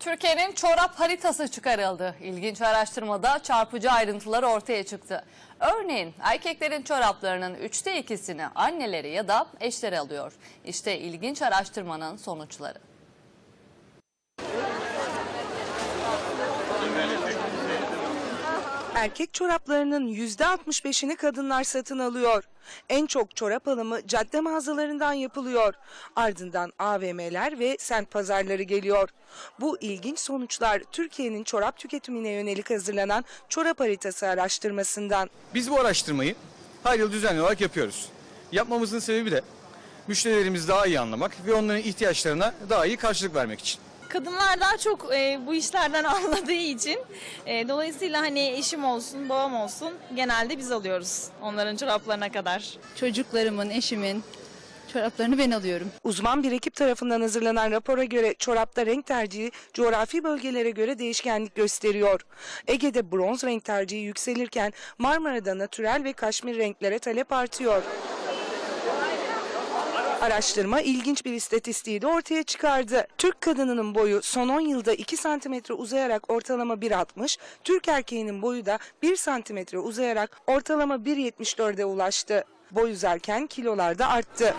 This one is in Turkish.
Türkiye'nin çorap haritası çıkarıldı. İlginç araştırmada çarpıcı ayrıntılar ortaya çıktı. Örneğin erkeklerin çoraplarının üçte ikisini anneleri ya da eşleri alıyor. İşte ilginç araştırmanın sonuçları. Erkek çoraplarının %65'ini kadınlar satın alıyor. En çok çorap alımı cadde mağazalarından yapılıyor. Ardından AVM'ler ve semt pazarları geliyor. Bu ilginç sonuçlar Türkiye'nin çorap tüketimine yönelik hazırlanan çorap haritası araştırmasından. Biz bu araştırmayı her yıl düzenli olarak yapıyoruz. Yapmamızın sebebi de müşterilerimizi daha iyi anlamak ve onların ihtiyaçlarına daha iyi karşılık vermek için. Kadınlar daha çok e, bu işlerden anladığı için e, dolayısıyla hani eşim olsun, babam olsun genelde biz alıyoruz onların çoraplarına kadar. Çocuklarımın, eşimin çoraplarını ben alıyorum. Uzman bir ekip tarafından hazırlanan rapora göre çorapta renk tercihi coğrafi bölgelere göre değişkenlik gösteriyor. Ege'de bronz renk tercihi yükselirken Marmara'da natürel ve kaşmir renklere talep artıyor. Araştırma ilginç bir istatistiği de ortaya çıkardı. Türk kadınının boyu son 10 yılda 2 santimetre uzayarak ortalama 1.60, Türk erkeğinin boyu da 1 santimetre uzayarak ortalama 1.74'e ulaştı. Boy uzarken kilolar da arttı.